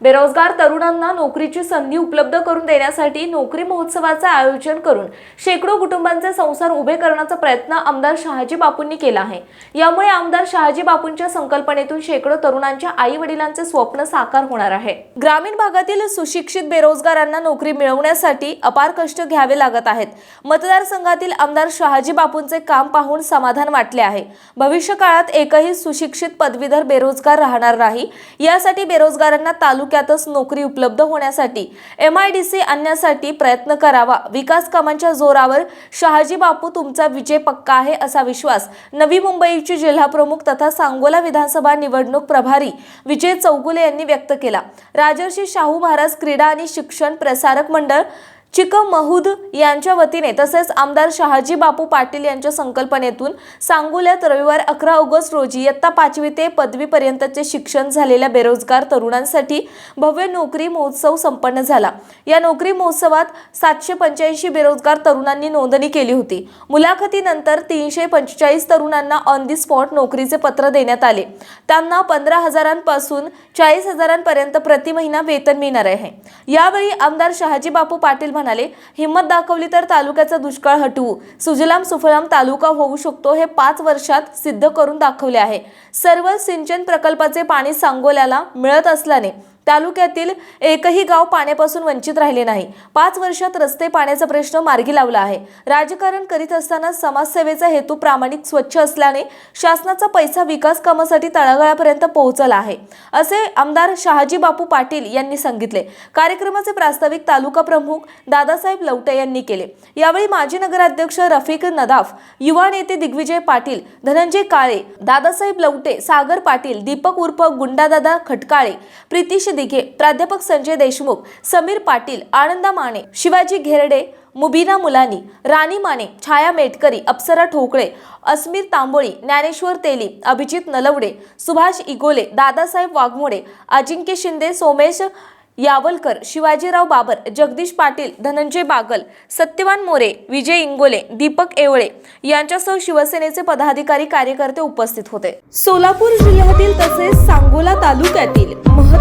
बेरोजगार तरुणांना नोकरीची संधी उपलब्ध करून देण्यासाठी नोकरी महोत्सवाचे आयोजन करून शेकडो कुटुंबांचे संसार उभे करण्याचा प्रयत्न आमदार शहाजी बापूंनी केला आहे. यामुळे आमदार शहाजी बापूंच्या संकल्पनेतून शेकडो तरुणांच्या आई वडिलांचे स्वप्न साकार होणार आहे. ग्रामीण भागातील सुशिक्षित बेरोजगारांना नोकरी मिळवण्यासाठी अपार कष्ट घ्यावे लागत आहेत. मतदारसंघातील आमदार शहाजी बापूंचे काम पाहून समाधान वाटले आहे. भविष्य काळात एकही सुशिक्षित पदवीधर बेरोजगार राहणार नाही. यासाठी बेरोजगारांना तालुका तालुक्यातच नोकरी उपलब्ध होण्यासाठी एम आय डी सी आणण्यासाठी प्रयत्न करावा. विकास कामांच्या जोरावर शहाजी बापू तुमचा विजय पक्का आहे असा विश्वास नवी मुंबईचे जिल्हाप्रमुख तथा सांगोला विधानसभा निवडणूक प्रभारी विजय चौगुले यांनी व्यक्त केला. राजर्षी शाहू महाराज क्रीडा आणि शिक्षण प्रसारक मंडळ चिकमहूद यांच्या वतीने तसेच आमदार शहाजी बापू पाटील यांच्या संकल्पनेतून सांगोल्यात रविवार अकरा ऑगस्ट रोजी इयत्ता पाचवी ते पदवीपर्यंतचे शिक्षण झालेल्या बेरोजगार तरुणांसाठी भव्य नोकरी महोत्सव संपन्न झाला. या नोकरी महोत्सवात सातशे पंच्याऐंशी बेरोजगार तरुणांनी नोंदणी केली होती. मुलाखतीनंतर तीनशे पंचेचाळीस तरुणांना ऑन दी स्पॉट नोकरीचे पत्र देण्यात आले. त्यांना पंधरा हजारांपासून चाळीस हजारांपर्यंत प्रति महिना वेतन मिळणार आहे. यावेळी आमदार शहाजी बापू पाटील म्हणाले हिंमत दाखवली तर तालुक्याचा दुष्काळ हटवू. सुजलाम सुफलाम तालुका होऊ शकतो हे पाच वर्षात सिद्ध करून दाखवले आहे. सर्व सिंचन प्रकल्पाचे पाणी सांगोल्याला मिळत असल्याने तालुक्यातील एकही गाव पाण्यापासून वंचित राहिले नाही. पाच वर्षात रस्ते पाण्याचा प्रश्न मार्गी लावला आहे. राजकारण करीत असताना समाजसेवेचा हेतू प्रामाणिक स्वच्छ असल्याने शासनाचा पैसा विकास कामासाठी तळागाळापर्यंत पोहोचला आहे असे आमदार शहाजी बापू पाटील यांनी सांगितले. कार्यक्रमाचे प्रास्ताविक तालुका प्रमुख दादासाहेब लवटे यांनी केले. यावेळी माजी नगराध्यक्ष रफिक नदाफ युवा नेते दिग्विजय पाटील धनंजय काळे दादासाहेब लवटे सागर पाटील दीपक उर्फ गुंडादादा खटकाळे प्रितीश दिघे प्राध्यापक संजय देशमुख समीर पाटील आनंदा माने शिवाजी घेरडे मुबीना मुलानी राणी माने छाया मेटकरी अप्सरा ठोकळे अस्मिर तांबोळी ज्ञानेश्वर तेली अभिजित नलवडे सुभाष इगोले दादासाहेब वाघमोडे अजिंक्य शिंदे सोमेश यावलकर शिवाजीराव बाबर जगदीश पाटील धनंजय बागल सत्यवान मोरे विजय इंगोले दीपक एवळे यांच्यासह शिवसेनेचे पदाधिकारी कार्यकर्ते उपस्थित होते. सोलापूर जिल्ह्यातील तसेच सांगोला तालुक्यातील